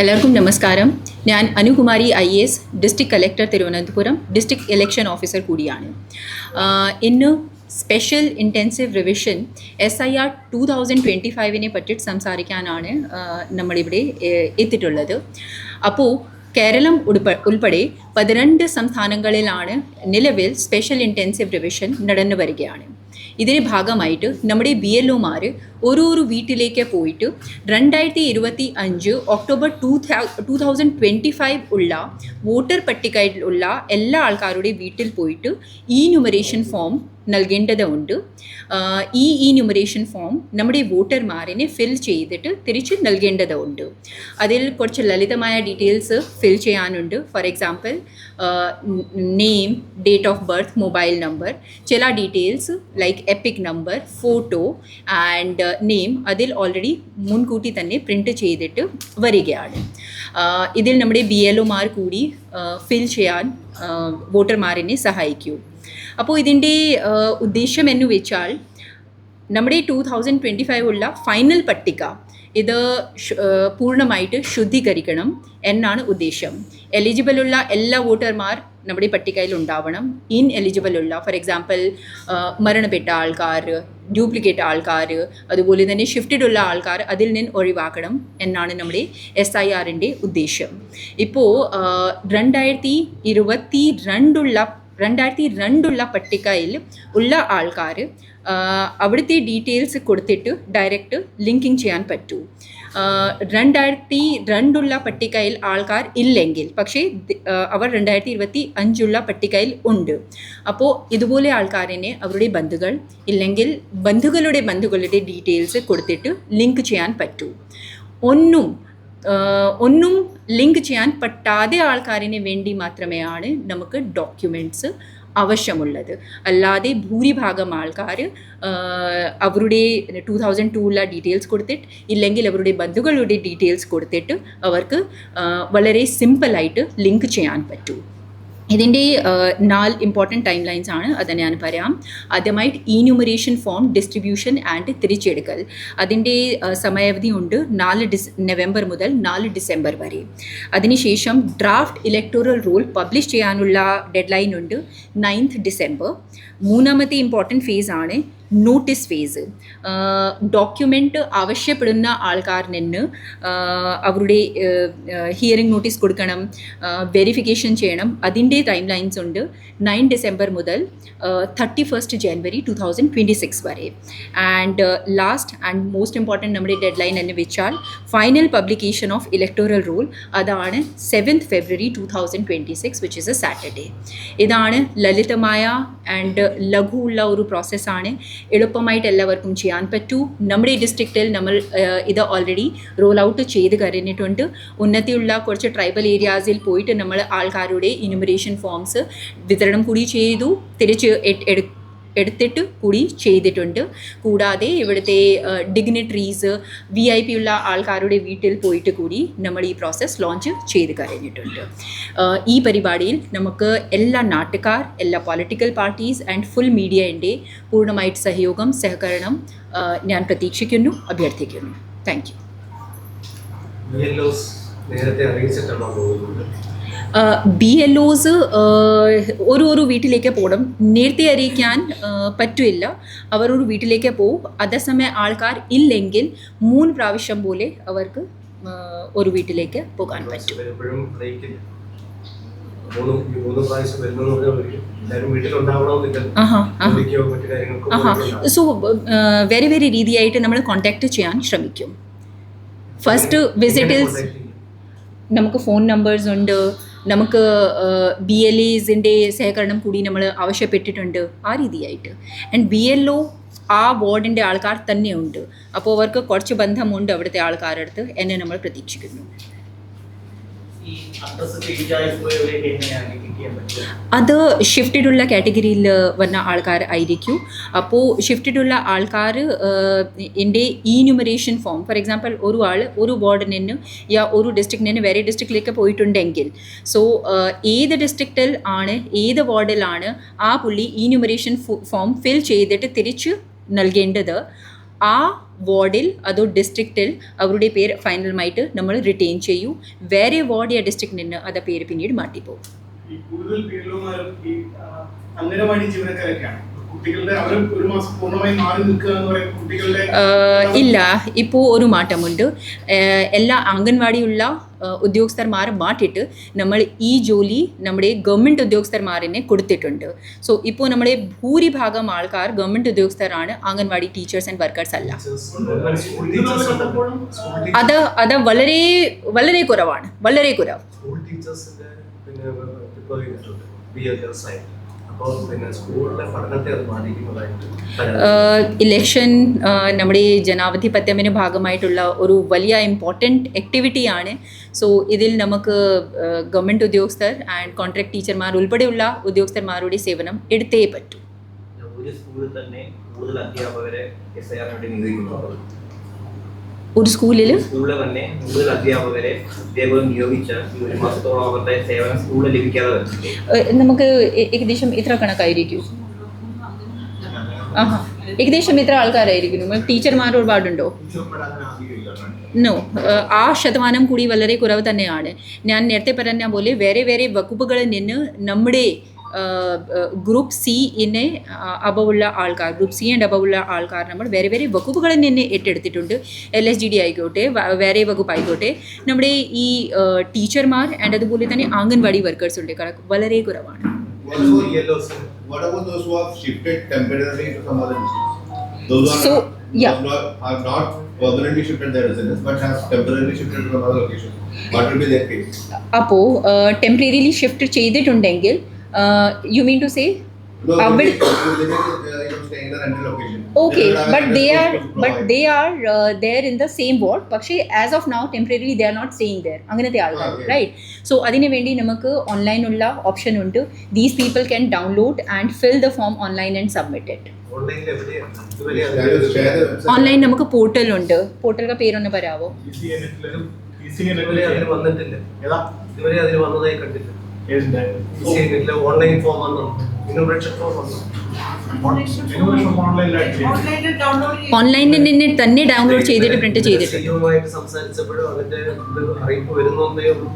എല്ലാവർക്കും നമസ്കാരം. ഞാൻ Anukumari I S district collector Thiruvananthapuram district election officer കൂടിയാണ്. ഇന്ന് special intensive revision S I R two thousand twenty ഫൈവിനെ പറ്റിയിട്ട് സംസാരിക്കാനാണ് നമ്മളിവിടെ എത്തിയിട്ടുള്ളത്. അപ്പോൾ കേരളം ഉൾപ്പെ ഉൾപ്പെടെ പതിരണ്ട് സംസ്ഥാനങ്ങളിലാണ് നിലവിൽ സ്പെഷ്യൽ ഇന്റൻസീവ് റിവിഷൻ നടന്നു വരികയാണ് ഇതിന്റെ ഭാഗമായിട്ട് നമ്മുടെ ബി എൽ ഒമാർ ഓരോരോ വീട്ടിലേക്ക് പോയിട്ട് രണ്ടായിരത്തി ഇരുപത്തി അഞ്ച് October two two thousand twenty five ഉള്ള വോട്ടർ പട്ടികയിലുള്ള എല്ലാ ആൾക്കാരുടെ വീട്ടിൽ പോയിട്ട് ഈ ന്യൂമറേഷൻ ഫോം നൽകേണ്ടതുണ്ട്. ഈ ഈ ന്യൂമറേഷൻ ഫോം നമ്മുടെ വോട്ടർമാരിനെ ഫിൽ ചെയ്തിട്ട് തിരിച്ച് നൽകേണ്ടതുണ്ട്. അതിൽ കുറച്ച് ലളിതമായ ഡീറ്റെയിൽസ് ഫിൽ ചെയ്യാനുണ്ട്. For example name date of birth mobile number ചില details like epic number photo and name അതിൽ ഓൾറെഡി മുൻകൂട്ടി തന്നെ പ്രിന്റ് ചെയ്തിട്ട് വരികയാണ്. ഇതിൽ നമ്മുടെ ബി എൽ ഒമാർ കൂടി ഫിൽ ചെയ്യാൻ വോട്ടർമാരിനെ സഹായിക്കൂ. അപ്പോൾ ഇതിന്റെ ഉദ്ദേശം എന്ന് വെച്ചാൽ നമ്മുടെ ടു തൗസൻഡ് ട്വന്റി ഫൈവ് ഉള്ള ഫൈനൽ പട്ടിക ഇത് പൂർണമായിട്ട് ശുദ്ധീകരിക്കണം എന്നാണ് ഉദ്ദേശം. എലിജിബിളുള്ള എല്ലാ വോട്ടർമാർ നമ്മുടെ പട്ടികയിൽ ഉണ്ടാവണം. ഇൻ എലിജിബിൾ ഉള്ള ഫോർ എക്സാമ്പിൾ മരണപ്പെട്ട ആൾക്കാർ ഡ്യൂപ്ലിക്കേറ്റ് ആൾക്കാർ അതുപോലെ തന്നെ ഷിഫ്റ്റഡ് ഉള്ള ആൾക്കാർ അതിൽ നിന്ന് ഒഴിവാക്കണം എന്നാണ് നമ്മുടെ എസ് ഐ ആറിന്റെ ഉദ്ദേശം. ഇപ്പോൾ രണ്ടായിരത്തി ഇരുപത്തി രണ്ടുള്ള രണ്ടായിരത്തി രണ്ടുള്ള പട്ടികയിൽ ഉള്ള ആൾക്കാർ അവിടുത്തെ ഡീറ്റെയിൽസ് കൊടുത്തിട്ട് ഡയറക്റ്റ് ലിങ്കിങ് ചെയ്യാൻ പറ്റൂ. രണ്ടായിരത്തി രണ്ടുള്ള പട്ടികയിൽ ആൾക്കാർ ഇല്ലെങ്കിൽ പക്ഷേ അവർ രണ്ടായിരത്തി ഇരുപത്തി അഞ്ചുള്ള പട്ടികയിൽ ഉണ്ട്. അപ്പോൾ ഇതുപോലെ ആൾക്കാരിനെ അവരുടെ ബന്ധുക്കൾ ഇല്ലെങ്കിൽ ബന്ധുക്കളുടെ ബന്ധുക്കളുടെ ഡീറ്റെയിൽസ് കൊടുത്തിട്ട് ലിങ്ക് ചെയ്യാൻ പറ്റൂ. ഒന്നും ഒന്നും ലിങ്ക് ചെയ്യാൻ പറ്റാതെ ആൾക്കാരിന് വേണ്ടി മാത്രമേയാണ് നമുക്ക് ഡോക്യുമെന്റ്സ് ആവശ്യമുള്ളത്. അല്ലാതെ ഭൂരിഭാഗം ആൾക്കാർ അവരുടെ ടു തൗസൻഡ് ടൂവിലെ ഡീറ്റെയിൽസ് കൊടുത്തിട്ട് ഇല്ലെങ്കിൽ അവരുടെ ബന്ധുക്കളുടെ ഡീറ്റെയിൽസ് കൊടുത്തിട്ട് അവർക്ക് വളരെ സിമ്പിളായിട്ട് ലിങ്ക് ചെയ്യാൻ പറ്റൂ. ഇതിന്റെ നാല് ഇമ്പോർട്ടന്റ് ടൈം ലൈൻസ് ആണ്. അത് ഞാൻ പറയാം. ആദ്യമായിട്ട് ഈ ന്യൂമറേഷൻ ഫോം ഡിസ്ട്രിബ്യൂഷൻ ആൻഡ് തിരിച്ചെടുക്കൽ. അതിന്റെ സമയാവധി ഉണ്ട് നാല് ഡിസ് നവംബർ മുതൽ നാല് ഡിസംബർ വരെ. അതിനുശേഷം ഡ്രാഫ്റ്റ് ഇലക്ടോറൽ റൂൾ പബ്ലിഷ് ചെയ്യാനുള്ള ഡെഡ് ലൈൻ ഉണ്ട് നയൻത് ഡിസംബർ മൂന്നാമത്തെ ഇമ്പോർട്ടന്റ് ഫേസ് ആണ് നോട്ടീസ് ഫേസ് ഡോക്യുമെന്റ് ആവശ്യപ്പെടുന്ന ആൾക്കാരിൽ നിന്ന് അവരുടെ ഹിയറിംഗ് നോട്ടീസ് കൊടുക്കണം വെരിഫിക്കേഷൻ ചെയ്യണം. അതിന്റെ ടൈം ലൈൻസ് ഉണ്ട് നയൻ ഡിസംബർ മുതൽ thirty first January two thousand twenty six വരെ and last and most important നമ്മുടെ ഡെഡ് ലൈൻ എന്ന് വെച്ചാൽ final publication of electoral roll അതാണ് seventh February two thousand twenty six which is a Saturday ഇതാണ് ലളിതമായ and ലഘുവുള്ള ഒരു പ്രോസസ്സാണ് എളുപ്പമായിട്ട് എല്ലാവർക്കും ചെയ്യാൻ പറ്റൂ. നമ്മുടെ ഈ ഡിസ്ട്രിക്റ്റിൽ നമ്മൾ ഇത് ഓൾറെഡി റോൾ ഔട്ട് ചെയ്ത് കഴിഞ്ഞിട്ടുണ്ട്. ഉന്നതിയുള്ള കുറച്ച് ട്രൈബൽ ഏരിയാസിൽ പോയിട്ട് നമ്മൾ ആൾക്കാരുടെ ഇനുമറേഷൻ ഫോംസ് വിതരണം കൂടി ചെയ്തു. തിരിച്ച് എട്- എടു- എടുത്തിട്ട് കൂടി ചെയ്തിട്ടുണ്ട്. കൂടാതെ ഇവിടുത്തെ ഡിഗ്നിറ്ററീസ് വി ഐ പി ഉള്ള ആൾക്കാരുടെ വീട്ടിൽ പോയിട്ട് കൂടി നമ്മൾ ഈ പ്രോസസ്സ് ലോഞ്ച് ചെയ്ത് കഴിഞ്ഞിട്ടുണ്ട്. ഈ പരിപാടിയിൽ നമുക്ക് എല്ലാ നാട്ടുകാർ എല്ലാ പൊളിറ്റിക്കൽ പാർട്ടീസ് ആൻഡ് ഫുൾ മീഡിയന്റെ പൂർണമായിട്ട് സഹയോഗം സഹകരണം ഞാൻ പ്രതീക്ഷിക്കുന്നു അഭ്യർത്ഥിക്കുന്നു. താങ്ക് യു നേരത്തെ അറിയിച്ചിട്ടാണോ പോകുന്നത് ബി എൽ ഒസ് ഒരു ഒരു വീട്ടിലേക്ക് പോകണം നേരത്തെ അറിയിക്കാൻ പറ്റില്ല. അവർ ഒരു വീട്ടിലേക്ക് പോകും അതേസമയം ആൾക്കാർ ഇല്ലെങ്കിൽ മൂന്ന് പ്രാവശ്യം പോലെ അവർക്ക് ഒരു വീട്ടിലേക്ക് പോകാൻ പറ്റും. സോ വെരി വെരി രീതിയായിട്ട് നമ്മൾ കോണ്ടാക്ട് ചെയ്യാൻ ശ്രമിക്കും. ഫസ്റ്റ് വിസിറ്റ് വിസിറ്റിൽ നമുക്ക് ഫോൺ നമ്പേഴ്സ് ഉണ്ട്. നമുക്ക് ബി എൽ എസിന്റെ സഹകരണം കൂടി നമ്മൾ ആവശ്യപ്പെട്ടിട്ടുണ്ട് ആ രീതിയായിട്ട്. ആൻഡ് ബി എൽ ഒ ആ വാർഡിന്റെ ആൾക്കാർ തന്നെയുണ്ട്. അപ്പോൾ അവർക്ക് കുറച്ച് ബന്ധമുണ്ട് അവിടുത്തെ ആൾക്കാരുടെ അടുത്ത് എന്നെ നമ്മൾ പ്രതീക്ഷിക്കുന്നു. ഈ അത് ഷിഫ്റ്റഡുള്ള കാറ്റഗറിയിൽ വന്ന ആൾക്കാർ ആയിരിക്കും. അപ്പോൾ ഷിഫ്റ്റഡുള്ള ആൾക്കാർ എന്റെ ഈ ന്യൂമറേഷൻ ഫോം ഫോർ എക്സാമ്പിൾ ഒരു ആൾ ഒരു വാർഡിൽ നിന്ന് യാ ഒരു ഡിസ്ട്രിക്റ്റിന് വേറെ ഡിസ്ട്രിക്റ്റിലേക്ക് പോയിട്ടുണ്ടെങ്കിൽ സോ ഏത് ഡിസ്ട്രിക്റ്റിൽ ആണ് ഏത് വാർഡിലാണ് ആ പുള്ളി ഈ ന്യൂമറേഷൻ ഫോം ഫിൽ ചെയ്തിട്ട് തിരിച്ച് നൽകേണ്ടത്? ആ വാർഡിൽ അതോ ഡിസ്ട്രിക്റ്റിൽ അവരുടെ പേര് ഫൈനലുമായിട്ട് നമ്മൾ റിട്ടെയിൻ ചെയ്യൂ. വേറെ വാർഡ് യാ നിന്ന് അത് പേര് പിന്നീട് മാറ്റിപ്പോകും. ഈ കൂടുതൽ പീഡനമാരും ഈ അംഗനവാടി ജീവനക്കാരൊക്കെയാണ്. ഇല്ല. ഇപ്പോൾ ഒരു മാറ്റമുണ്ട്. എല്ലാ അംഗൻവാടിയുള്ള ഉദ്യോഗസ്ഥന്മാരെ മാറ്റിയിട്ട് നമ്മൾ ഈ ജോലി നമ്മുടെ ഗവൺമെന്റ് ഉദ്യോഗസ്ഥന്മാരിനെ കൊടുത്തിട്ടുണ്ട്. സോ ഇപ്പോൾ നമ്മുടെ ഭൂരിഭാഗം ആൾക്കാർ ഗവൺമെന്റ് ഉദ്യോഗസ്ഥരാണ് അംഗൻവാടി ടീച്ചേഴ്സ് ആൻഡ് വർക്കേഴ്സ് അല്ല. അത് അത് വളരെ വളരെ കുറവാണ്. വളരെ കുറവ്. പിന്നെ ഇപ്പോൾ ചെയ്തിട്ടുണ്ട്. ബി എസ് ആയിട്ട് അപ്പോൾ പിന്നെ സ്കൂളിലെ പഠനത്തെ അത് ഇലക്ഷൻ നമ്മുടെ ജനാധിപത്യത്തിന് ഭാഗമായിട്ടുള്ള ഒരു വലിയ ഇമ്പോർട്ടന്റ് ആക്ടിവിറ്റിയാണ് സോ ഇതിൽ നമുക്ക് ഗവൺമെന്റ് ഉദ്യോഗസ്ഥർ ആൻഡ് കോൺട്രാക്ട് ടീച്ചർമാർ ഉൾപ്പെടെയുള്ള ഉദ്യോഗസ്ഥന്മാരുടെ സേവനം എടുത്തേ പറ്റൂ. ഒരു സ്കൂളിൽ തന്നെ കൂടുതൽ അധ്യാപകരെ എസ് ഐ നിയോഗിക്കുന്നുണ്ട്. ഒരു സ്കൂളിൽ സ്കൂളിൽ തന്നെ കൂടുതൽ അധ്യാപകരെ ഇതേപോലെ നിയോഗിച്ച ഒരു മാസത്തോളം അവരുടെ സേവനം സ്കൂളിൽ ലഭിക്കാതെ നമുക്ക് ഏകദേശം ഇത്ര കണക്കായിരിക്കും. ആഹാ. ഏകദേശം ഇത്ര ആൾക്കാരായിരിക്കും. ടീച്ചർമാർ ഒരുപാടുണ്ടോ? നോ ആ ശതമാനം കൂടി വളരെ കുറവ് തന്നെയാണ്. ഞാൻ നേരത്തെ പറഞ്ഞ പോലെ വേറെ വേറെ വകുപ്പുകളിൽ നിന്ന് നമ്മുടെ ഗ്രൂപ്പ് സി ഇന്നെ അബവുള്ള ആൾക്കാർ ഗ്രൂപ്പ് സി ആൻഡ് അബവുള്ള ആൾക്കാർ നമ്മൾ വേറെ വേറെ വകുപ്പുകളിൽ നിന്ന് ഏറ്റെടുത്തിട്ടുണ്ട് എൽ എസ് ജി ഡി ആയിക്കോട്ടെ വേറെ വകുപ്പ് ആയിക്കോട്ടെ നമ്മുടെ ഈ ടീച്ചർമാർ ആൻഡ് അതുപോലെ തന്നെ ആംഗൻവാടി വർക്കേഴ്സ് ഉണ്ട് വളരെ കുറവാണ് not, yeah. those have not permanently shifted their residence but have temporarily shifted to another location. What will be their case? അപ്പോൾ ടെമ്പററിലി ഷിഫ്റ്റ് ചെയ്തിട്ടുണ്ടെങ്കിൽ you mean to say No, Uh, uh, you know, stay in the. Okay, They don't have but they are but they are uh, there in the same ward. പക്ഷേ as of now temporary they are not staying there അങ്ങനത്തെ ആൾക്കാർ right so അതിന് വേണ്ടി നമുക്ക് ഓൺലൈനുള്ള option ഉണ്ട്. These people can download and fill the form online and submit it. Online നമുക്ക് portal ഉണ്ട്. പോർട്ടലിന്റെ പേരൊന്ന് പറയാവോ? വന്നിട്ടില്ല. ഇതുവരെ അതിന് വന്നതായി കണ്ടില്ല ഓൺലൈൻ ഫോം വന്നു ഇന്നോവേഷൻ ഫോം വന്നു ഓൺലൈനിൽ നിന്ന് തന്നെ ഡൗൺലോഡ് ചെയ്തിട്ട് പ്രിന്റ് ചെയ്തിട്ട്. സിഇഒയുമായിട്ട് സംസാരിച്ചപ്പോഴും അതിന്റെ ഇത് അറിയിപ്പ് വരുന്നേ ഉള്ളൂ.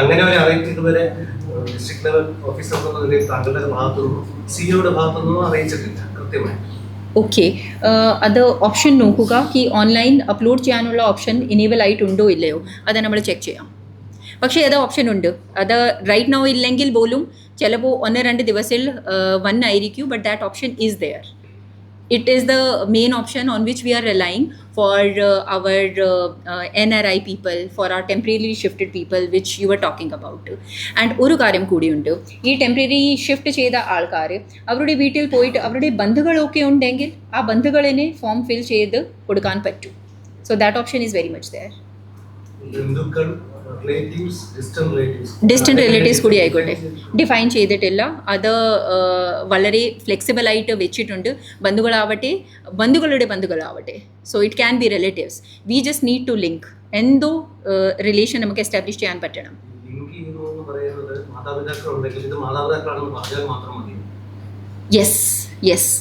അങ്ങനെ ഒരു അറിയിപ്പ് ഇതുവരെ ഡിസ്ട്രിക്ട് ലെവൽ ഓഫീസർ എന്നുള്ള നിലയിൽ താങ്കളുടെ ഭാഗത്തുനിന്നും സിഇഒയുടെ ഭാഗത്തുനിന്നും അറിയിച്ചിട്ടില്ല കൃത്യമായി. ഓക്കെ അത് ഓപ്ഷൻ നോക്കുക. ഈ ഓൺലൈൻ അപ്ലോഡ് ചെയ്യാനുള്ള ഓപ്ഷൻ ഇനേബിൾ ആയിട്ടുണ്ടോ ഇല്ലയോ? അത് നമ്മൾ ചെക്ക് ചെയ്യാം. പക്ഷേ അത് ഓപ്ഷൻ ഉണ്ട്. അത് റൈറ്റ് നൗ ഇല്ലെങ്കിൽ പോലും ചിലപ്പോൾ ഒന്ന് രണ്ട് ദിവസത്തിൽ വൺ ആയിരിക്കും but that option is there it is the main option on which we are relying for our N R I people for are temporary shifted people which you are talking about and ഒരു കാര്യം കൂടിയുണ്ട് ഈ temporary shift ചെയ്ത ആൾക്കാർ അവരുടെ വീട്ടിൽ പോയിട്ട് അവരുടെ ബന്ധുക്കളൊക്കെ ഉണ്ടെങ്കിൽ ആ ബന്ധുക്കളിനെ ഫോം ഫിൽ ചെയ്ത് കൊടുക്കാൻ പറ്റും. So that option is very much there distant relatives കൂടി ആയിക്കോട്ടെ ഡിഫൈൻ ചെയ്തിട്ടില്ല. അത് വളരെ ഫ്ലെക്സിബിളായിട്ട് വെച്ചിട്ടുണ്ട്. ബന്ധുക്കളാവട്ടെ ബന്ധുക്കളുടെ ബന്ധുക്കളാവട്ടെ. So it can be relatives we just need to link എന്തോ റിലേഷൻ നമുക്ക് എസ്റ്റാബ്ലിഷ് ചെയ്യാൻ പറ്റണം. യെസ് യെസ്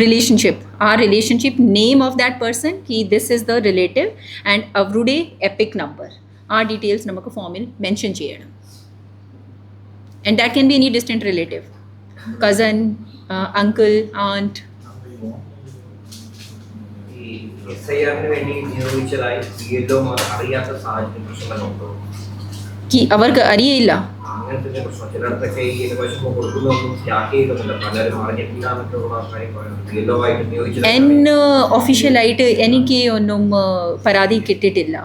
റിലേഷൻഷിപ്പ് ആ relationship name of that person he this is the relative and അവരുടെ എപ്പിക് നമ്പർ ആ ഡീറ്റെയിൽസ് നമുക്ക് ഫോമിൽ മെൻഷൻ ചെയ്യണം. And that can be any distant relative cousin uncle aunt അവർക്ക് അറിയില്ല അങ്ങനത്തെ പ്രശ്നം ചിലയിടത്തൊക്കെ ഈ വിഷമം കൊടുക്കുന്നതൊന്നും സ്റ്റാർട്ട് ചെയ്യുന്നുണ്ട് പലരും അറിഞ്ഞിട്ടില്ല എന്നൊക്കെയുള്ള കാര്യം പറയുന്നത് യെല്ലോ ആയിട്ട് നിയോഗിച്ചത് എൻ ഒഫീഷ്യലായിട്ട് എനിക്ക് ഒന്നും പരാതി കിട്ടിയിട്ടില്ല?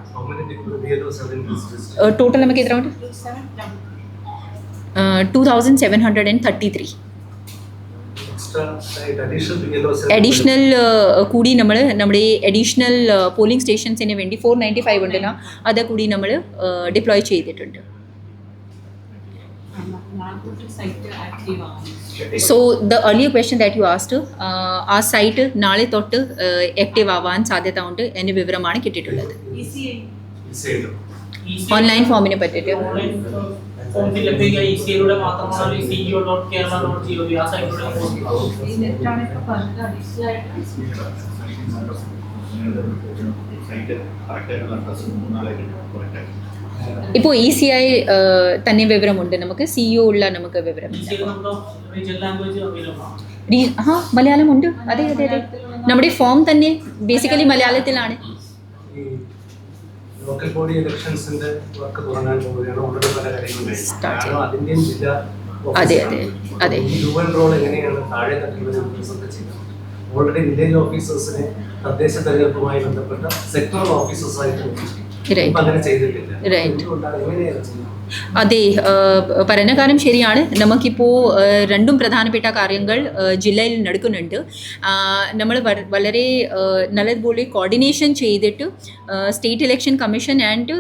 ടോട്ടൽ നമുക്ക് എത്ര ഉണ്ട്? Two thousand seven hundred and thirty three additional കൂടി നമ്മൾ നമ്മുടെ അഡീഷണൽ പോളിംഗ് സ്റ്റേഷൻസിന് വേണ്ടി ഫോർ നയന്റി ഫൈവ് ഉണ്ടല്ലോ അത് കൂടി നമ്മൾ ഡിപ്ലോയ് ചെയ്തിട്ടുണ്ട്. സൈറ്റ് ആക്റ്റീവ് ആണ് so the earlier question that you asked ആ സൈറ്റ് നാളെ തൊട്ട് ആക്റ്റീവ് ആവാൻ സാധ്യത ഉണ്ട് എന്ന വിവരമാണ് കിട്ടിയിട്ടുള്ളത്. ഓൺലൈൻ ഫോമിനെ പറ്റിയിട്ട്. ഓൺലൈൻ ഫോം ഫില്ലപ്പ് ചെയ്യുക ഇ സിയിലൂടെ മാത്രമാണ് CEO dot Kerala dot G O V ആ സൈറ്റിലൂടെ പോസ്റ്റ് ഈ നെറ്റാണൊക്കെ ആയിട്ട്. ഇപ്പോൾ ഇ സി ഐ തന്നെ വിവരമുണ്ട്. നമുക്ക് സിഇഒ ഉള്ള നമുക്ക് വിവരം ഇ മലയാളം ഉണ്ട്? ആ അതെ അതെ അതെ. നമ്മുടെ ഫോം തന്നെ ബേസിക്കലി മലയാളത്തിലാണ്. ലോക്കൽ ബോഡി ഇലക്ഷൻസിന്റെ വർക്ക് തുടങ്ങാൻ പോവുകയാണ്. ഓൾറെഡി പല കാര്യങ്ങളും കഴിഞ്ഞു. അതിന്റെയും ജില്ലാ അതെ. അതെ, അതെ. റോൾ എങ്ങനെയാണ് താഴെ തട്ടിലുള്ള ഓഫീസൊക്കെ ചെയ്യുന്നത്? ഓൾറെഡി വില്ലേജ് ഓഫീസേഴ്സിനെ തദ്ദേശ തെരഞ്ഞെടുപ്പുമായി ബന്ധപ്പെട്ട സെക്ടറൽ ഓഫീസേഴ്സായിട്ട് എന്തുകൊണ്ടാണ് എങ്ങനെയാണ് അതെ കാര്യം ശരിയാണ്. നമുക്കിപ്പോൾ രണ്ടും പ്രധാനപ്പെട്ട കാര്യങ്ങൾ ജില്ലയിൽ നടക്കുന്നുണ്ട്. നമ്മൾ വളരെ നല്ലതുപോലെ കോർഡിനേഷൻ ചെയ്തിട്ട് state election commission and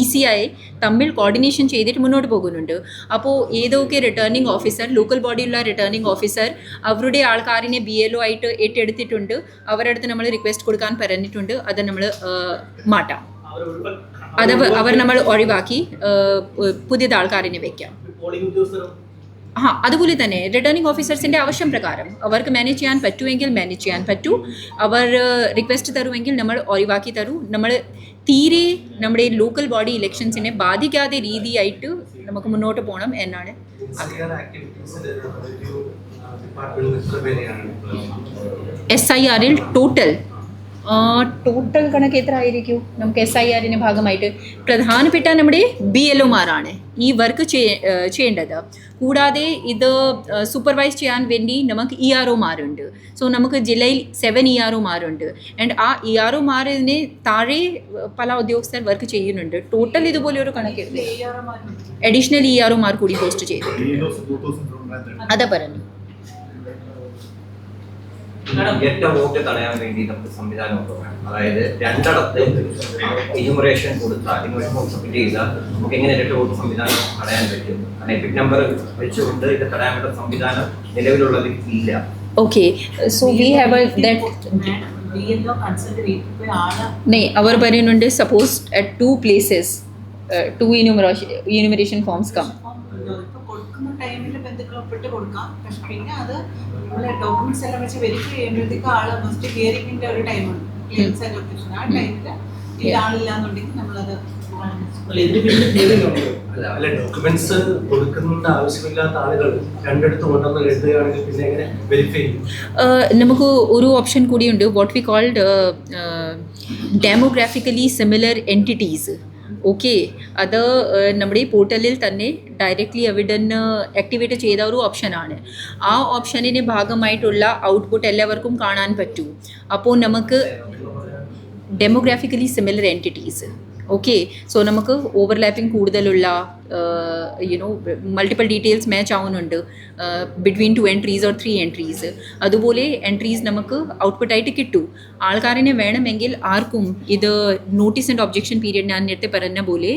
E C I തമ്മിൽ കോർഡിനേഷൻ ചെയ്തിട്ട് മുന്നോട്ട് പോകുന്നുണ്ട്. അപ്പോൾ ഏതൊക്കെ റിട്ടേണിംഗ് ഓഫീസർ ലോക്കൽ ബോഡിയുള്ള റിട്ടേണിംഗ് ഓഫീസർ അവരുടെ ആൾക്കാരിനെ ബി എൽ ഒ ആയിട്ട് ഏറ്റെടുത്തിട്ടുണ്ട്. അവരടുത്ത് നമ്മൾ റിക്വസ്റ്റ് കൊടുക്കാൻ പറഞ്ഞിട്ടുണ്ട്. അത് നമ്മൾ മാറ്റാം. അത് അവർ നമ്മൾ ഒഴിവാക്കി പുതിയത് ആൾക്കാരിനെ വെക്കാം. ആ അതുപോലെ തന്നെ റിട്ടേണിംഗ് ഓഫീസേഴ്സിന്റെ ആവശ്യം പ്രകാരം അവർക്ക് മാനേജ് ചെയ്യാൻ പറ്റുമെങ്കിൽ മാനേജ് ചെയ്യാൻ പറ്റൂ. അവർ റിക്വസ്റ്റ് തരുമെങ്കിൽ നമ്മൾ ഒഴിവാക്കി തരൂ. നമ്മൾ തീരെ നമ്മുടെ ലോക്കൽ ബോഡി ഇലക്ഷൻസിനെ ബാധിക്കാതെ രീതിയായിട്ട് നമുക്ക് മുന്നോട്ട് പോകണം എന്നാണ് എസ് ഐ ആറിൽ ടോട്ടൽ ടോട്ടൽ കണക്ക് എത്ര ആയിരിക്കും? നമുക്ക് എസ് ഐ ആറിന്റെ ഭാഗമായിട്ട്. പ്രധാനപ്പെട്ട നമ്മുടെ ബി എൽ ഒമാരാണ് ഈ വർക്ക് ചെയ്യേണ്ടത്. കൂടാതെ ഇത് സൂപ്പർവൈസ് ചെയ്യാൻ വേണ്ടി നമുക്ക് ഇ ആർ ഒമാരുണ്ട് സോ നമുക്ക് ജില്ലയിൽ സെവൻ ഇ ആർ ഒമാരുണ്ട് ആൻഡ് ആ ഇ ആർ ഒമാരിന് താഴെ പല ഉദ്യോഗസ്ഥർ വർക്ക് ചെയ്യുന്നുണ്ട്. ടോട്ടൽ ഇതുപോലെ ഒരു കണക്ക് അഡീഷണൽ ഇ ആർ ഒമാർ കൂടി പോസ്റ്റ് ചെയ്തു അതാ പറഞ്ഞു ഒറ്റ വോട്ട് തടയാൻ വേണ്ടി നമുക്ക് സംവിധാനം വേണം. അതായത് രണ്ടിടത്ത് എന്യൂമറേഷൻ കൊടുത്താൽ എന്യൂമറേഷൻ ഫോം സബ്മിറ്റ് ചെയ്താൽ നമുക്ക് എങ്ങനെ ഇരട്ട വോട്ട് സംവിധാനം തടയാൻ പറ്റും? അല്ലെങ്കിൽ പിൻ നമ്പർ വെച്ചുകൊണ്ട് ഇത് തടയാൻ പറ്റുന്ന സംവിധാനം നിലവിലുള്ളതിൽ ഇല്ല. Okay so we have that ചെയ്തിട്ട് ആൾ नहीं അവർ പറയുന്നുണ്ട് suppose at two places two enumeration forms come ഇപ്പൊ കൊടുക്കുന്ന ടൈമിൽ ബന്ധുക്കളൊപ്പിട്ട് കൊടുക്കാം. പിന്നെ അത് നമ്മൾ ഡോക്യുമെന്റ്സ് എല്ലാം വെച്ച് വെരിഫൈ ചെയ്യുമ്പോഴത്തേക്ക് ആൾ മസ്റ്റ് ഹിയറിംഗിന്റെ ഒരു ടൈമുണ്ട് ക്ലിയൻസ് ആൻഡ് ലൊക്കേഷൻ ആ ടൈമിൽ ഈ ആളില്ലാന്നുണ്ടെങ്കിൽ നമ്മളത് അല്ല ഡോക്യുമെന്റ്സ് കൊടുക്കുന്ന ആവശ്യമില്ലാത്ത ആളുകൾ രണ്ടിടത്ത് കൊണ്ടുവന്ന് എഴുതുകയാണെങ്കിൽ പിന്നെ എങ്ങനെ വെരിഫൈ ചെയ്യും? നമുക്ക് ഒരു ഓപ്ഷൻ കൂടിയുണ്ട്. What we called demographically similar entities okay. അത് നമ്മുടെ ഈ പോർട്ടലിൽ തന്നെ ഡയറക്റ്റ്ലി എവിഡന് ആക്ടിവേറ്റ് ചെയ്ത ഒരു ഓപ്ഷനാണ് ആ ഓപ്ഷനിന് ഭാഗമായിട്ടുള്ള ഔട്ട്പുട്ട് എല്ലാവർക്കും കാണാൻ പറ്റൂ. അപ്പോൾ നമുക്ക് demographically similar entities okay. So നമുക്ക് ഓവർലാപ്പിംഗ് കൂടുതലുള്ള you know multiple details match ആവുന്നുണ്ട്. Between two entries or three entries അതുപോലെ എൻട്രീസ് നമുക്ക് ഔട്ട്പുട്ടായിട്ട് കിട്ടൂ. ആൾക്കാരനെ വേണമെങ്കിൽ ആർക്കും ഇത് നോട്ടീസ് ആൻഡ് ഒബ്ജെക്ഷൻ പീരീഡ് ഞാൻ നേരത്തെ പറഞ്ഞ പോലെ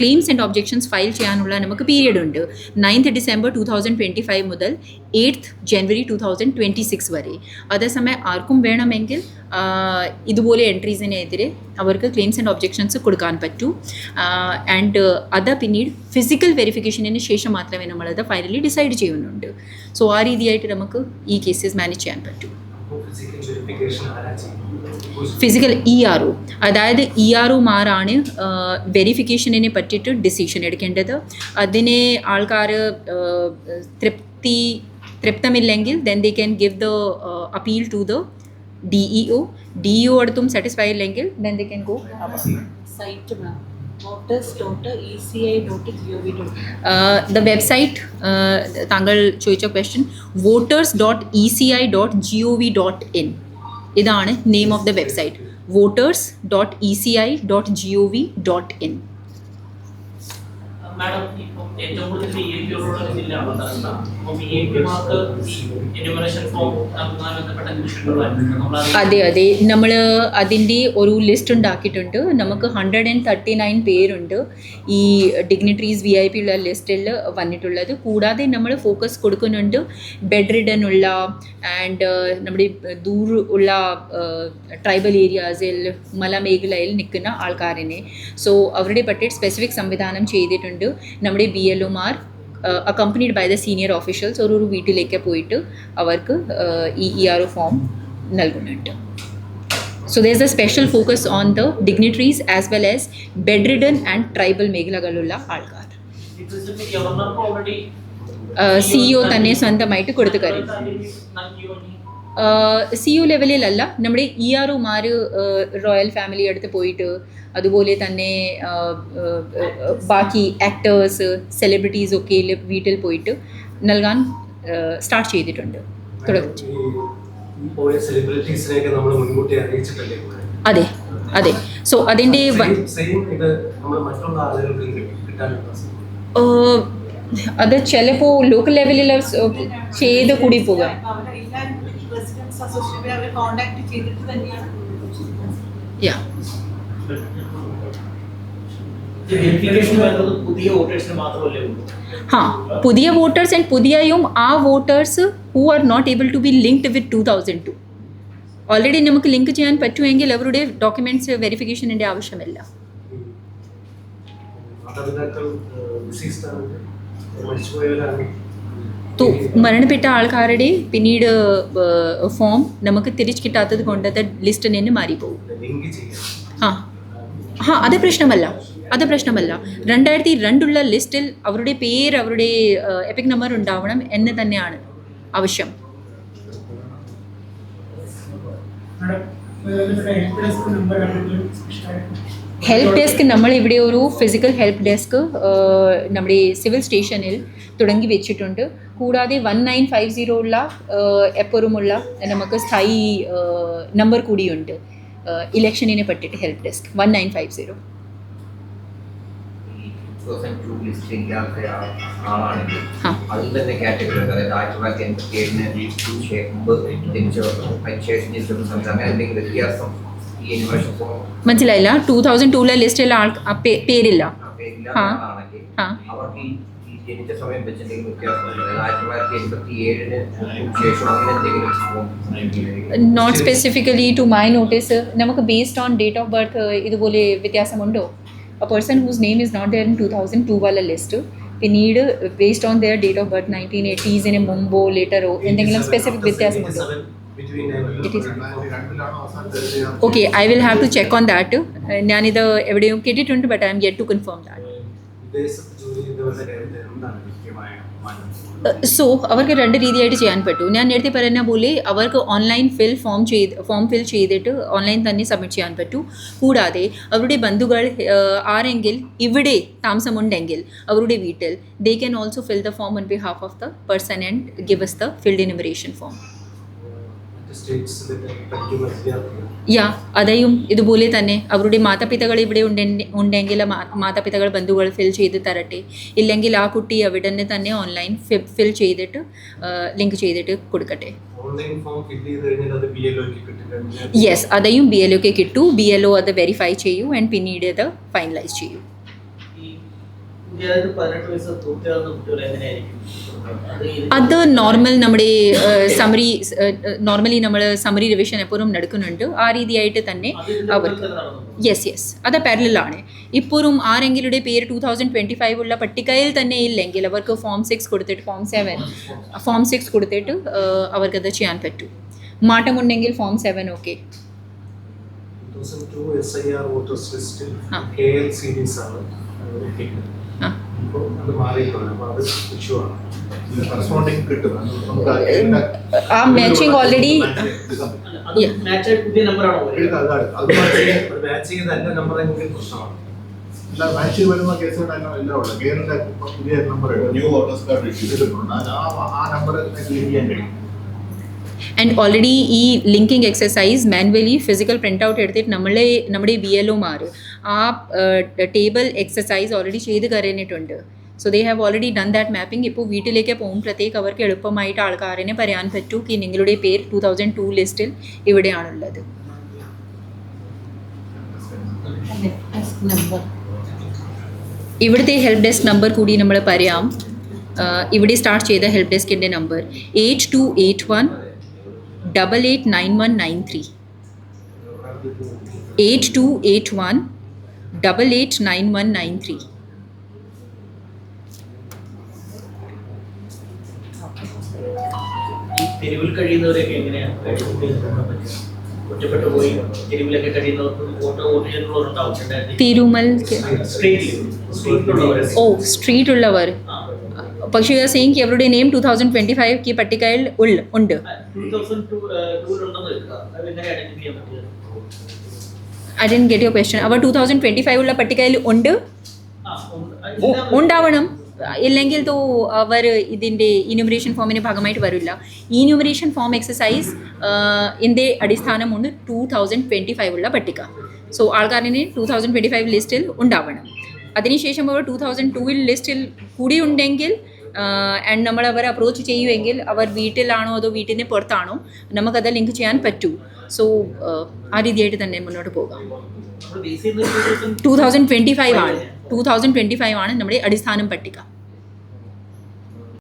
ക്ലെയിംസ് ആൻഡ് ഒബ്ജെക്ഷൻസ് ഫയൽ ചെയ്യാനുള്ള നമുക്ക് പീരീഡ് ഉണ്ട്. Ninth December two thousand twenty five മുതൽ eighth January two thousand twenty six വരെ അതേസമയം ആർക്കും വേണമെങ്കിൽ ആ, ഇതുപോലെ എൻട്രീസിനെതിരെ അവർക്ക് ക്ലെയിംസ് ആൻഡ് ഒബ്ജെക്ഷൻസ് കൊടുക്കാൻ പറ്റൂ. ആൻഡ് അത് പിന്നീട് ഫിസിക്കൽ വെരിഫിക്കേഷനിന് ശേഷം മാത്രമേ നമ്മളത് ഫൈനലി ഡിസൈഡ് ചെയ്യുന്നുണ്ട്. സോ ആ രീതിയായിട്ട് നമുക്ക് ഈ കേസസ് മാനേജ് ചെയ്യാൻ പറ്റും. ഫിസിക്കൽ ഇ ആർ ഒ അതായത് ഇ ആർ ഒമാരാണ് വെരിഫിക്കേഷനെ പറ്റിയിട്ട് ഡിസിഷൻ എടുക്കേണ്ടത്. അതിനെ ആൾക്കാർ തൃപ്തി തൃപ്തമില്ലെങ്കിൽ then they can give the appeal to the D E O D E O അടുത്തും സാറ്റിസ്ഫൈ ഇല്ലെങ്കിൽ then they can go site voters dot E C I dot G O V dot the website താങ്കൾ ചോദിച്ച question voters dot E C I dot G O V dot in ഇതാണ് name of the website voters dot E C I dot G O V dot in അതെ അതെ നമ്മൾ അതിന്റെ ഒരു list ഉണ്ടാക്കിയിട്ടുണ്ട്. നമുക്ക് ഹൺഡ്രഡ് ആൻഡ് തേർട്ടി നയൻ പേരുണ്ട് ഈ ഡിഗ്നിറ്ററീസ് വി ഐ പി ഉള്ള ലിസ്റ്റിൽ വന്നിട്ടുള്ളത്. കൂടാതെ നമ്മൾ ഫോക്കസ് കൊടുക്കുന്നുണ്ട് ബെഡ് റിഡൻ ഉള്ള ആൻഡ് നമ്മുടെ ദൂർ ഉള്ള ട്രൈബൽ ഏരിയാസിൽ മലമേഖലയിൽ നിൽക്കുന്ന ആൾക്കാരിനെ. സോ അവരുടെ പറ്റി സ്പെസിഫിക് സംവിധാനം ചെയ്തിട്ടുണ്ട്. നമ്മുടെ B L Omar accompanied by the senior officials ഒരു ഒരു വീട്ടിലേക്ക് പോയിട്ട് അവർക്ക് E E R O form നൽകുന്നുണ്ട് so there is a special focus on the dignitaries as well as bedridden and tribal മേഖലകളിലുള്ള ആൾക്കാർ സിഇഒ E തന്നെ സ്വന്തമായിട്ട് കൊടുത്തു കഴിഞ്ഞു? സി യു ലെവലിലല്ല നമ്മുടെ ഇ ആർ ഒമാർ റോയൽ ഫാമിലി അടുത്ത് പോയിട്ട് അതുപോലെ തന്നെ ബാക്കി ആക്ടേഴ്സ് സെലിബ്രിറ്റീസ് ഒക്കെ വീട്ടിൽ പോയിട്ട് നൽകാൻ സ്റ്റാർട്ട് ചെയ്തിട്ടുണ്ട്? അതെ അതെ. സോ അതിന്റെ അത് ചിലപ്പോൾ ലോക്കൽ ലെവലിൽ ചെയ്ത് കൂടി പോകാം യാ ഹാ പുതിയ വോട്ടേഴ്സ് ആൻഡ് പുതിയയും ആ voters who are not able to be linked with two thousand two already നമുക്ക് ലിങ്ക് ചെയ്യാൻ പറ്റുമെങ്കിൽ അവരുടെ ഡോക്യുമെന്റ്സ് വെരിഫിക്കേഷനിന്റെ ആവശ്യമില്ല. മാതാപിതാക്കൾ മരണപ്പെട്ട ആൾക്കാരുടെ പിന്നീട് ഫോം നമുക്ക് തിരിച്ചു കിട്ടാത്തത് കൊണ്ട് അത് ലിസ്റ്റിൽ നിന്ന് പോകും ആ. ആ അത് പ്രശ്നമല്ല. അത് പ്രശ്നമല്ല. രണ്ടായിരത്തി രണ്ടുള്ള ലിസ്റ്റിൽ അവരുടെ പേര് അവരുടെ എപ്പിക് നമ്പർ ഉണ്ടാവണം എന്ന് തന്നെയാണ് ആവശ്യം. ഹെൽപ്പ് ഡെസ്ക് നമ്മൾ ഇവിടെ ഒരു ഫിസിക്കൽ ഹെൽപ്പ് ഡെസ്ക് നമ്മുടെ സിവിൽ സ്റ്റേഷനിൽ തുടങ്ങി വെച്ചിട്ടുണ്ട്. കൂടാതെ വൺ നയൻ ഫൈവ് സീറോ ഉള്ള എപ്പോഴുമുള്ള നമുക്ക് സ്ഥായി നമ്പർ കൂടിയുണ്ട്. ഇലക്ഷനിനെ പറ്റിയിട്ട് help desk one nine five zero ഈ 2002 ലിസ്റ്റിൽ ഇല്ലാത്ത ആ- ആളാണെങ്കിൽ ആ. അതിൽ തന്നെ കാറ്റഗറി ഉണ്ട്. അതായത് ആയിരത്തി തൊള്ളായിരത്തി എൺപത്തി ഏഴിന് മുമ്പ് ജനിച്ചവർക്കും അതിനുശേഷം ജനിച്ചവർക്കും തമ്മിൽ എന്തെങ്കിലും വ്യത്യാസം? ഈ അനിമേഷൻ ഫോം മനസ്സിലായില്ല? ടൂ തൗസൻഡ് ടൂലെ ലിസ്റ്റിൽ ആൾ പേരില്ല. ആ. ആ ജനിച്ച സമയം വെച്ച് എന്തെങ്കിലും വ്യത്യാസം ഉണ്ടോ? അതായത് ആയിരത്തി തൊള്ളായിരത്തി എൺപത്തി ഏഴിന് ശേഷം അങ്ങനെ എന്തെങ്കിലും not specifically to my notice നമുക്ക് based on date of birth ഇതുപോലെ വ്യത്യാസമുണ്ടോ? A person whose name is not there in two thousand two വല്ല ലിസ്റ്റ് പിന്നീട് based on their date of birth nineteen എയ്റ്റീസിന് മുമ്പോ ലേറ്ററോ എന്തെങ്കിലും specific വ്യത്യാസമുണ്ടോ? Okay I will have to check on that ഞാനിത് എവിടെയും കേട്ടിട്ടുണ്ട് but I'm get to confirm that so അവർക്ക് രണ്ട് രീതിയായിട്ട് ചെയ്യാൻ പറ്റൂ. ഞാൻ നേരത്തെ പറയുന്ന പോലെ അവർക്ക് ഓൺലൈൻ ഫിൽ ഫോം ചെയ്ത് ഫോം ഫിൽ ചെയ്തിട്ട് ഓൺലൈൻ തന്നെ സബ്മിറ്റ് ചെയ്യാൻ പറ്റൂ. കൂടാതെ അവരുടെ ബന്ധുക്കൾ ആരെങ്കിൽ ഇവിടെ താമസമുണ്ടെങ്കിൽ അവരുടെ വീട്ടിൽ they can also fill the form on behalf of the person and gives the filled enumeration form yeah അതെയും ഇതുപോലെ തന്നെ. അവരുടെ മാതാപിതാക്കൾ ഇവിടെ ഉണ്ടെ ഉണ്ടെങ്കിൽ മാതാപിതാക്കൾ ബന്ധുക്കൾ ഫിൽ ചെയ്ത് തരട്ടെ. ഇല്ലെങ്കിൽ ആ കുട്ടി അവിടെ തന്നെ ഓൺലൈൻ ഫിൽ ചെയ്തിട്ട് ലിങ്ക് ചെയ്തിട്ട് കൊടുക്കട്ടെ. യെസ് അതെയും ബി എൽ ഒക്കെ കിട്ടൂ. ബി എൽ ഒ അത് വെരിഫൈ ചെയ്യൂ ആൻഡ് പിന്നീട് അത് ഫൈനലൈസ് ചെയ്യൂ. അത് അത് നോർമൽ നമ്മുടെ സമറി നോർമലി നമ്മൾ സമറി റിവിഷൻ എപ്പോഴും നടക്കുന്നുണ്ട്. ആ രീതിയായിട്ട് തന്നെ അവർക്ക് യെസ് യെസ് അത് പാരലാണ് ഇപ്പോഴും ആരെങ്കിലുടെ പേര് ടൂ തൗസൻഡ് ട്വന്റി ഫൈവ് ഉള്ള പട്ടികയിൽ തന്നെ ഇല്ലെങ്കിൽ അവർക്ക് ഫോം സിക്സ് കൊടുത്തിട്ട് ഫോം സെവൻ ഫോം സിക്സ് കൊടുത്തിട്ട് അവർക്ക് അവർക്കത് ചെയ്യാൻ പറ്റും. മാറ്റമുണ്ടെങ്കിൽ form seven okay two thousand two S I R voters ലിസ്റ്റിൽ കെ എൽ സീരീസ് ആണ്. അത് ഇപ്പോൾ അത് മാറിയിട്ടുണ്ട്. അപ്പോൾ അത് ഇഷ്യൂ ആണ്. കറസ്പോണ്ടിങ് കിട്ടും. നമുക്ക് ആ മാച്ചിങ് ഓൾറെഡി അല്ല, അത് Yeah. match ആയിട്ട് പുതിയ നമ്പറാണോ അത് അത് മാച്ച് ചെയ്തല്ല നമ്പർ പ്രശ്നമാണ്. എല്ലാ മാച്ച് വരുന്ന കേസുകളെല്ലാം എല്ലാം ഉണ്ട് കേരള പുതിയ number new voters card issue ചെയ്തിട്ടുണ്ട് ആ ആ നമ്പർ ക്ലിയർ ചെയ്യാൻ കഴിയും. ആൻഡ് ഓൾറെഡി ഈ linking exercise manually physical print out എടുത്തിട്ട് നമ്മളെ നമ്മുടെ ബി എൽ ഒമാർ ആ ടേബിൾ എക്സസൈസ് ഓൾറെഡി ചെയ്ത് കയറിയിട്ടുണ്ട് so they have already done that mapping ഇപ്പോൾ വീട്ടിലേക്ക് പോകുമ്പോഴത്തേക്ക് അവർക്ക് എളുപ്പമായിട്ട് ആൾക്കാരനെ പറയാൻ പറ്റൂ. കി നിങ്ങളുടെ പേര് ടു തൗസൻഡ് ടു ലിസ്റ്റിൽ ഇവിടെയാണുള്ളത്. ഇവിടുത്തെ ഹെൽപ്പ് ഡെസ്ക് നമ്പർ കൂടി നമ്മൾ പറയാം. ഇവിടെ സ്റ്റാർട്ട് ചെയ്ത help ഡെസ്കിന്റെ number eight two eight one double eight nine one nine three eight two eight one double eight nine one nine three ഈ തെരുവിൽ കഴിയുന്നവരെയൊക്കെ എങ്ങനെയാണ് ഐഡന്റിഫൈ ചെയ്യാൻ പറ്റുക ഒറ്റപ്പെട്ടു പോയി തെരുവിലൊക്കെ കഴിയുന്നവർക്ക് വോട്ട് വോട്ട് ചെയ്യുന്നവരുണ്ടാവും രണ്ടായിരത്തി തിരുമൽ സ്ട്രീറ്റിൽ സ്ട്രീറ്റിലുള്ളവരെ ഓ സ്ട്രീറ്റ് ഉള്ളവർ പക്ഷേ യു ആർ സെയിങ് कि അവരുടെ name two thousand twenty five കി പട്ടികയിൽ ഉൾ ഉണ്ട്. I D get your question അവർ ടു തൗസൻഡ് ട്വന്റി ഫൈവ് ഉള്ള പട്ടികയിൽ ഉണ്ട്? ഉണ്ടാവണം. ഇല്ലെങ്കിൽ തോ അവർ ഇതിന്റെ ഇന്യൂമറേഷൻ ഫോമിന്റെ ഭാഗമായിട്ട് വരില്ല. ഇന്യൂമറേഷൻ ഫോം എക്സസൈസ് ഇതിന്റെ അടിസ്ഥാനമുണ്ട് ടു തൗസൻഡ് ട്വന്റി ഫൈവ് ഉള്ള പട്ടിക. സോ ആൾക്കാരിന് ടു തൗസൻഡ് ട്വന്റി ഫൈവ് ലിസ്റ്റിൽ ഉണ്ടാവണം. അതിനുശേഷം അവർ ടു തൗസൻഡ് ടൂവിൽ ലിസ്റ്റിൽ കൂടി ഉണ്ടെങ്കിൽ ആൻഡ് നമ്മൾ അവരെ അപ്രോച്ച് ചെയ്യുമെങ്കിൽ അവർ വീട്ടിലാണോ അതോ വീട്ടിന് പുറത്താണോ നമുക്കത് ലിങ്ക് ചെയ്യാൻ പറ്റൂ. സോ ആ രീതിയായിട്ട് തന്നെ മുന്നോട്ട് പോകാം. നമ്മൾ ബേസ് ചെയ്യുന്നത് 2000 ടു തൗസൻഡ് ട്വന്റി ഫൈവ് ആണ്. ടു തൗസൻഡ് ട്വന്റി ഫൈവ് ആണ് നമ്മുടെ അടിസ്ഥാനം പട്ടിക.